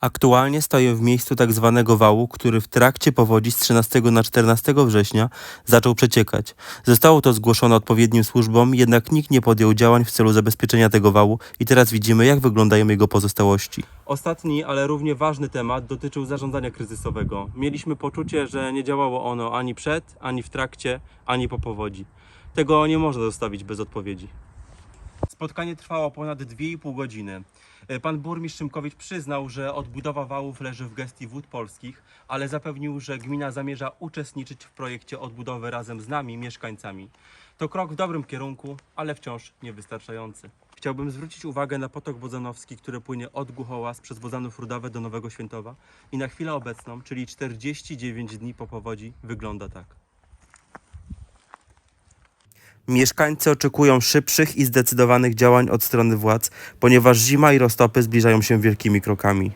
Aktualnie stoję w miejscu tak zwanego wału, który w trakcie powodzi z 13 na 14 września zaczął przeciekać. Zostało to zgłoszone odpowiednim służbom, jednak nikt nie podjął działań w celu zabezpieczenia tego wału i teraz widzimy, jak wyglądają jego pozostałości. Ostatni, ale równie ważny temat dotyczył zarządzania kryzysowego. Mieliśmy poczucie, że nie działało ono ani przed, ani w trakcie, ani po powodzi. Tego nie można zostawić bez odpowiedzi. Spotkanie trwało ponad 2,5 godziny. E, Pan burmistrz Szymkowicz przyznał, że odbudowa wałów leży w gestii wód polskich, ale zapewnił, że gmina zamierza uczestniczyć w projekcie odbudowy razem z nami, mieszkańcami. To krok w dobrym kierunku, ale wciąż niewystarczający. Chciałbym zwrócić uwagę na potok Bodzanowski, który płynie od Głuchołaz przez Bodzanów Rudawe do Nowego Świętowa i na chwilę obecną, czyli 49 dni po powodzi, wygląda tak. Mieszkańcy oczekują szybszych i zdecydowanych działań od strony władz, ponieważ zima i roztopy zbliżają się wielkimi krokami.